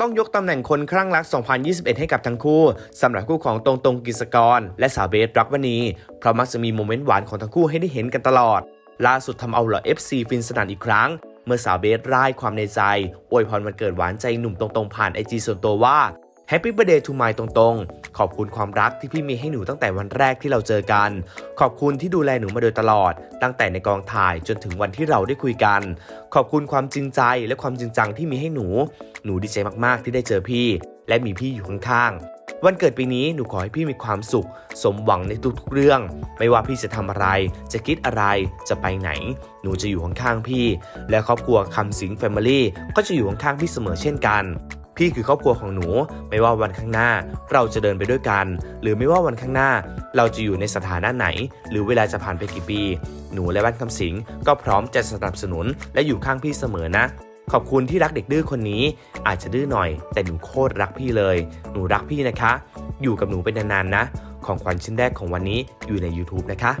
ต้องยกตำแหน่งคนคลั่งรัก 2021 ให้กับทั้งคู่สำหรับคู่ของตรงตรงกิจกร และสาวเบสรักวันีเพราะมักจะมีโมเมนต์หวานของทั้งคู่ให้ได้เห็นกันตลอด ล่าสุดทำเอาเหล่อ FC ฟินสนันอีกครั้ง เมื่อสาวเบสร่ายความในใจอวยพรวันเกิดหวานใจหนุ่มตรงๆผ่านไอจีส่วนตัวว่า Happy Birthday to my ตรงๆ ขอบคุณความรักที่พี่มีให้หนูตั้งแต่วันแรกที่เราเจอกัน ขอบคุณที่ดูแลหนูมาโดยตลอด ตั้งแต่ในกองถ่ายจนถึงวันที่เราได้คุยกัน ขอบคุณความจริงใจและความจริงจังที่มีให้หนู หนูดีใจมากๆที่ได้เจอพี่ และมีพี่อยู่ข้างๆวันเกิดปีนี้หนูขอให้พี่มีความสุข สมหวังในทุกๆเรื่อง ไม่ว่าพี่จะทำอะไร จะคิดอะไรจะไปไหน หนูจะอยู่ข้างๆพี่ และครอบครัวคำสิงแฟมิลี่ก็จะอยู่ข้างๆพี่เสมอเช่นกัน พี่คือครอบครัวของหนู ไม่ว่าวันข้างหน้า เราจะเดินไปด้วยกัน หรือไม่ว่าวันข้างหน้า เราจะอยู่ในสถานะไหน หรือเวลาจะผ่านไปกี่ปี หนูและบ้านคำสิงก็พร้อมจะสนับสนุนและอยู่ข้างพี่เสมอนะ ขอบคุณที่รักเด็กดื้อคนนี้ อาจจะดื้อหน่อย แต่หนูโคตรรักพี่เลย หนูรักพี่นะคะ อยู่กับหนูเป็นนานๆนะ ของขวัญชิ้นแรกของวันนี้อยู่ใน YouTube นะคะ